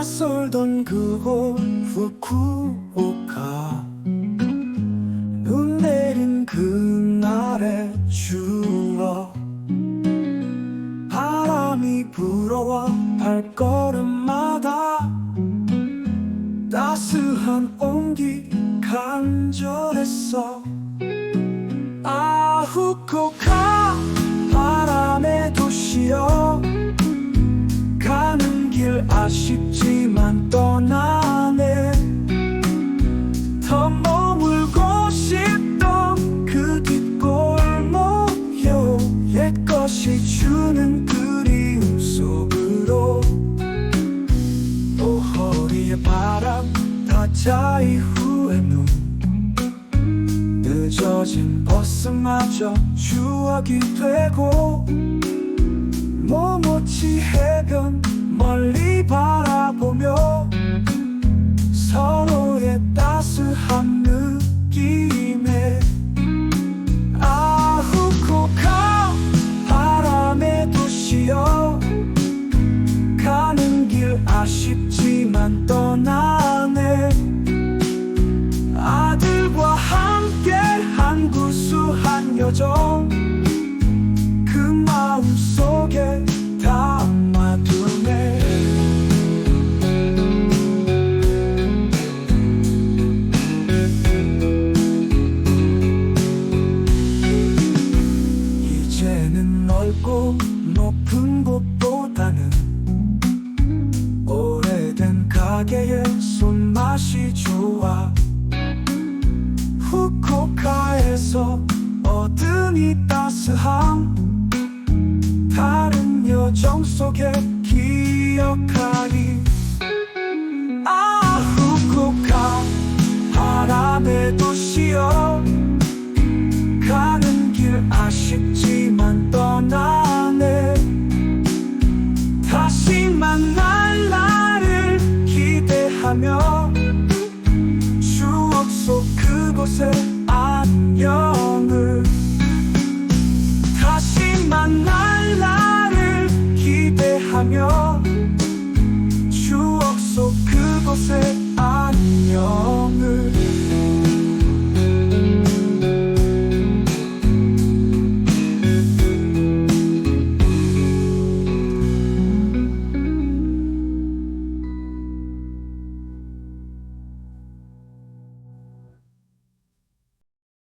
낯설던 그곳 후쿠오카 눈 내린 그날의 추억 바람이 불어와 발걸음마다 따스한 온기 간절했어. 아 후쿠오카 바람의 도시여. 가는 길 아쉽지 싶던 그 뒷골목요 옛것이 주는 그리움 속으로. 또 허리에 바람 닿자 이후에 눈. 늦어진 버스마저 추억이 되고 모모치 해변 멀리 바라보며 서로의 따스한 아쉽지만 떠나네. 아들과 함께 한 구수한 여정. 그 마음 속에 담아두네. 이제는 넓고 높은 곳 가게의 손맛이 좋아. 후쿠오카에서 얻은 이 따스함. 다른 여정 속에 기억하 그곳의 안녕을. 다시 만날 날을 기대하며